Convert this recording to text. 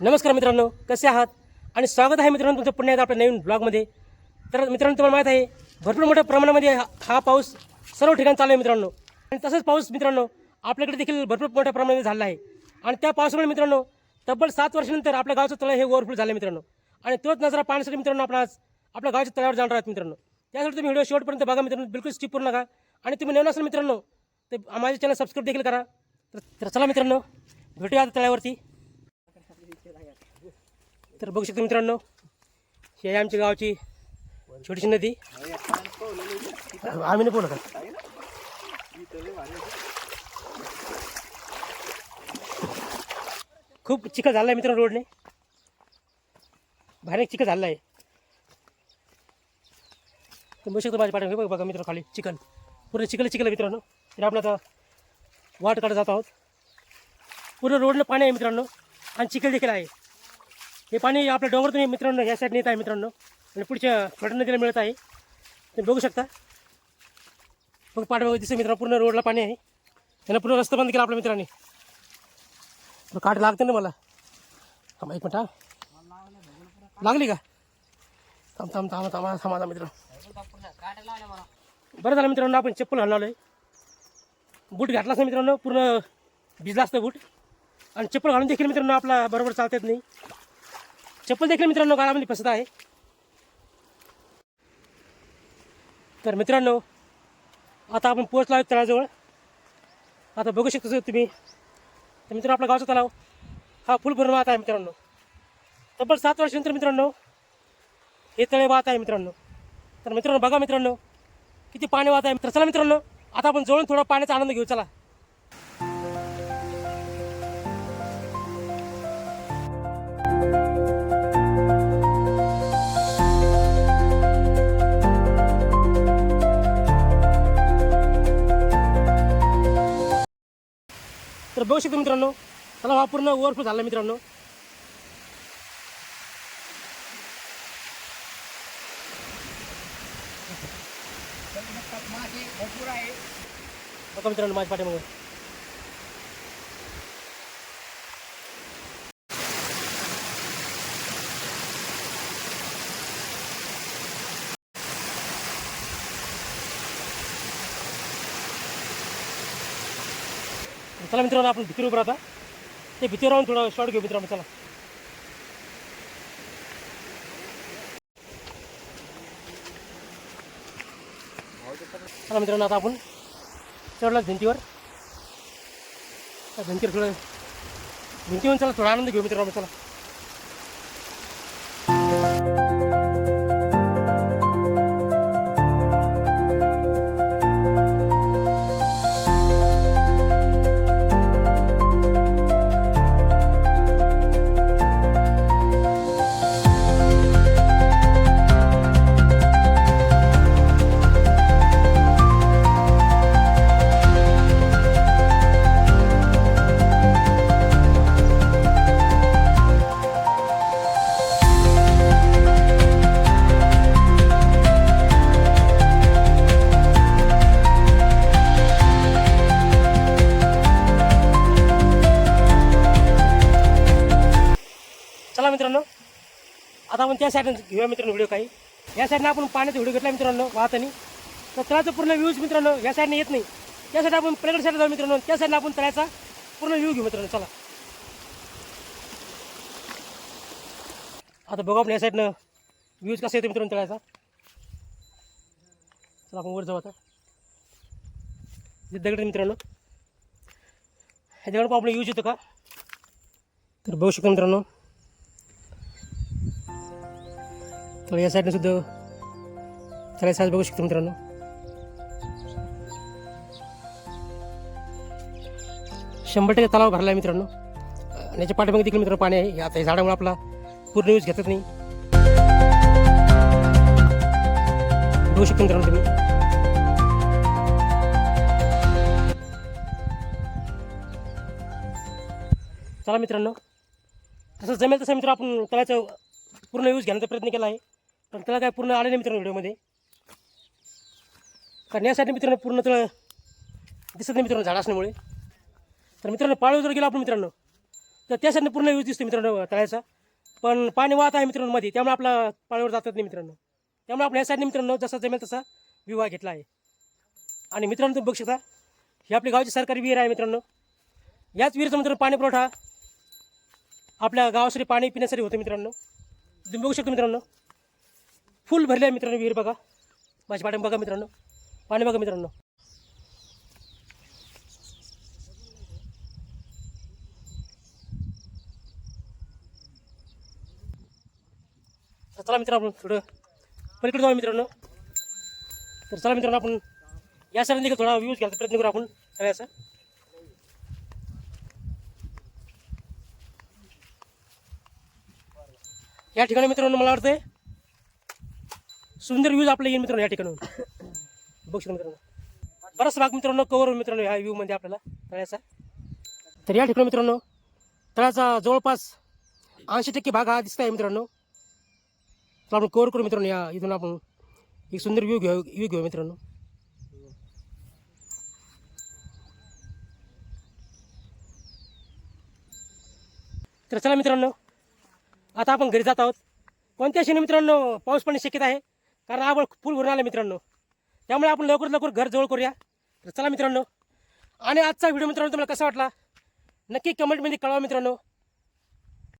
नमस्कार मित्रांनो कसे आहात? आणि स्वागत आहे मित्रांनो तुमचं पुन्हा एकदा आपल्या नवीन ब्लॉगमध्ये. तर मित्रांनो तुम्हाला माहीत आहे भरपूर मोठ्या प्रमाणामध्ये हा हा पाऊस सर्व ठिकाणी चालू आहे मित्रांनो. आणि तसंच पाऊस मित्रांनो आपल्याकडे देखील भरपूर मोठ्या प्रमाणामध्ये झाला आहे. आणि त्या पावसामुळे मित्रांनो तब्बल सात वर्षानंतर आपल्या गावचं तळ हे ओव्हरफ्लो झालं मित्रांनो. आणि तोच नजरा पाहण्यासाठी मित्रांनो आपण आज आपल्या गावच्या तळावर जाणार आहात मित्रांनो. त्यासाठी तुम्ही व्हिडिओ शेवटपर्यंत बघा मित्रांनो बिलकुल स्किप करू नका. आणि तुम्ही नवीन असाल मित्रांनो ते माझे चॅनल सबस्क्राईब देखील करा. तर तर चला मित्रांनो भेटूया आता तळ्यावरती. तर बघू शकता मित्रांनो ही आहे आमच्या गावची छोटीशी नदी. आम्ही नाही बोलत खूप चिखल झाला आहे मित्रांनो रोडने. बाहेर एक चिखल झाला आहे तर बघू शकतो माझ्या पाठीमागे बघा बघा मित्र खाली चिखल. पूर्ण चिखल चिखल आहे मित्रांनो. तर आपण आता वाट काढत जात आहोत. पूर्ण रोडला पाणी आहे मित्रांनो. आणि चिखल देखील आहे. हे पाणी आपल्या डोंगरातून मित्रांनो ह्या साईड येत आहे मित्रांनो. आणि पुढच्या छोट्या नदीला मिळत आहे. तुम्ही बघू शकता. बघ पाठीमागे दिसतं मित्रांनो पूर्ण रोडला पाणी आहे. त्यांना पूर्ण रस्ता बंद केला आपल्या मित्रांनी. काट लागते ना मला? थांबा एक मिनिट हा. लागली का? थांब थांब थांबा थांबा थांबा मित्र बरं झालं मित्रांनो आपण चप्पल घालून आहे बूट घातलाच नाही मित्रांनो पूर्ण भिजला असतं बूट. आणि चप्पल घालून देखील मित्रांनो आपला बरोबर चालता येत नाही. चप्पल देखील मित्रांनो गाळामध्ये फसत आहे. तर मित्रांनो आता आपण पोहोचलो आहे तळाजवळ. आता बघू शकता तुम्ही तर मित्रांनो आपला गावचा तलाव हा फुल भरून वाहत आहे मित्रांनो. तब्बल सात वर्षानंतर मित्रांनो हे तळे वाहत आहे मित्रांनो. तर मित्रांनो बघा मित्रांनो किती पाणी वाहत आहे तर चला मित्रांनो आता आपण जवळून थोडा पाण्याचा आनंद घेऊ चला. तर बघू शकता मित्रांनो त्याला हा पूर्ण ओव्हरफ्लो झाला मित्रांनो. भरपूर आहे बघा मित्रांनो माझ्या पाठीमागे. चला मित्रांनो आपण भीतीवर उभं राहता. ते भीतीवर राहून थोडं शॉर्ट घेऊ मित्रांनो चला. चला मित्रांनो आता आपण चढला भिंतीवर. त्या भिंतीवर थोडं भिंतीवर चला थोडा आनंद घेऊ मित्रांनो चला. मित्रांनो आता आपण त्या साईडनं घेऊया मित्रांनो व्हिडिओ काही. या साईडनं आपण पाण्याचा व्हिडिओ घेतला मित्रांनो वाहतानी. तर तळाचा पूर्ण व्ह्यूज मित्रांनो या साईडने येत नाही. त्या आपण पलीकडे साईड जाऊ मित्रांनो त्या साईडला आपण तळ्याचा पूर्ण व्ह्यू घेऊ मित्रांनो चला. आता बघू आपण या साईडनं व्ह्यूज कसा येतो मित्रांनो तळ्याचा चला आपण वर जाऊ आता. दगड मित्रांनो. हे दगड आपण यूज येतो का? तर बघू शकतो मित्रांनो. तर या साईडनं सुद्धा त्याला साईज बघू शकतो मित्रांनो. शंभर टक्के तलाव भरला आहे मित्रांनो. आणि याच्या पाठीमागे देखील मित्रांनो पाणी आहे. आता या झाडामुळे आपला पूर्ण यूज घेतच नाही. बघू शकतो मित्रांनो तुम्ही. चला मित्रांनो. असं जमेल तसं मित्र आपण तळ्याचा पूर्ण यूज घेण्याचा प्रयत्न केला आहे. पण त्याला काय पूर्ण आले नाही मित्रांनो व्हिडिओमध्ये. कारण यासाठी मित्रांनो पूर्ण त्याला दिसत नाही मित्रांनो झाड असल्यामुळे. तर मित्रांनो पाळीवर जर गेलो आपण मित्रांनो तर त्यासाठी पूर्ण यूज दिसतो मित्रांनो तळ्याचा. पण पाणी वाहत आहे मित्रांनो मध्ये त्यामुळे आपला पाळीवर जातात नाही मित्रांनो. त्यामुळे आपण यासाठी मित्रांनो जसा जमेल तसा विवाह घेतला आहे. आणि मित्रांनो तुम्ही बघू शकता ही आपली गावची सरकारी विहीर आहे मित्रांनो. याच विहिरीचा मित्रांनो पाणी पुरवठा आपल्या गावासाठी पाणी पिण्यासाठी होतं मित्रांनो. तुम्ही बघू शकता मित्रांनो. फुल भरले आहे मित्रांनो विहीर बघा. माझ्या पाठी बघा मित्रांनो. पाणी बघा मित्रांनो. तर चला मित्रांनो आपण थोडं पलीकडे जाऊ मित्रांनो. तर चला मित्रांनो आपण या सरांनी देखील थोडा व्ह्यूज घ्यायचा प्रयत्न करू आपण. सगळ्याचा या ठिकाणी मित्रांनो मला वाटतंय सुंदर व्ह्यूज आपल्या येईल मित्रांनो या ठिकाणी बघू शकतो मित्रांनो. बराच भाग मित्रांनो कवर होईल मित्रांनो ह्या व्ह्यूमध्ये आपल्याला. तळ्याचा. तर या ठिकाणी मित्रांनो तळ्याचा जवळपास ऐंशी टक्के भाग हा दिसत आहे मित्रांनो. तर आपण कवर करू मित्रांनो या इथून आपण. एक सुंदर व्ह्यू घेऊ व्ह्यू घेऊ मित्रांनो. तर चला मित्रांनो आता आपण घरी जात आहोत. कोणत्या क्षणी मित्रांनो पाऊस पडण्याची शक्यता आहे? कारण आवड फुल भरून आलं मित्रांनो. त्यामुळे आपण लवकरात लवकर घर जवळ करूया. तर चला मित्रांनो. आणि आजचा व्हिडिओ मित्रांनो तुम्हाला कसा वाटला? नक्की कमेंटमध्ये कळवा मित्रांनो.